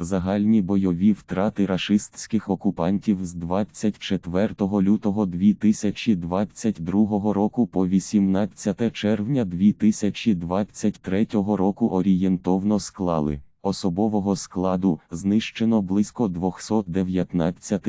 Загальні бойові втрати рашистських окупантів з 24 лютого 2022 року по 18 червня 2023 року орієнтовно склали. Особового складу знищено близько 219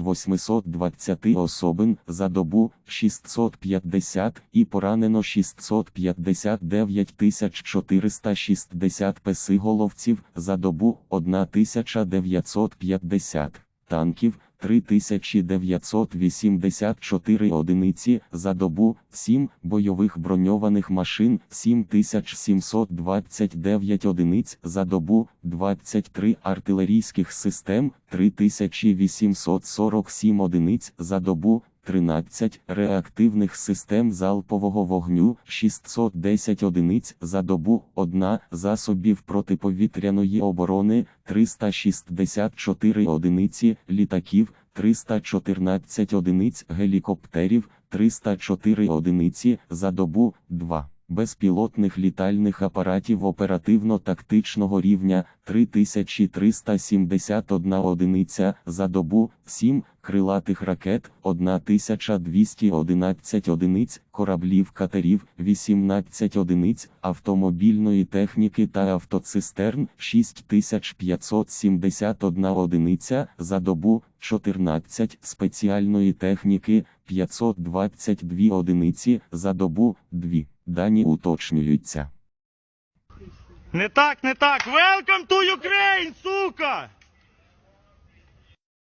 820 особин за добу 650 і поранено 659 460 песиголовців за добу 1950 танків 3984 одиниці за добу, 7 бойових броньованих машин, 7729 одиниць за добу, 23 артилерійських систем, 3847 одиниць за добу, 13 реактивних систем залпового вогню, 610 одиниць за добу, 1 засобів протиповітряної оборони, 364 одиниці літаків, 314 одиниць гелікоптерів, 304 одиниці за добу, 2 безпілотних літальних апаратів оперативно-тактичного рівня 3371 одиниця за добу, 7 крилатих ракет 1211 одиниць, кораблів катерів 18 одиниць, автомобільної техніки та автоцистерн 6571 одиниця за добу, 14 спеціальної техніки 522 одиниці за добу, 2. Дані уточнюються. Не так, не так. Welcome to Ukraine, сука!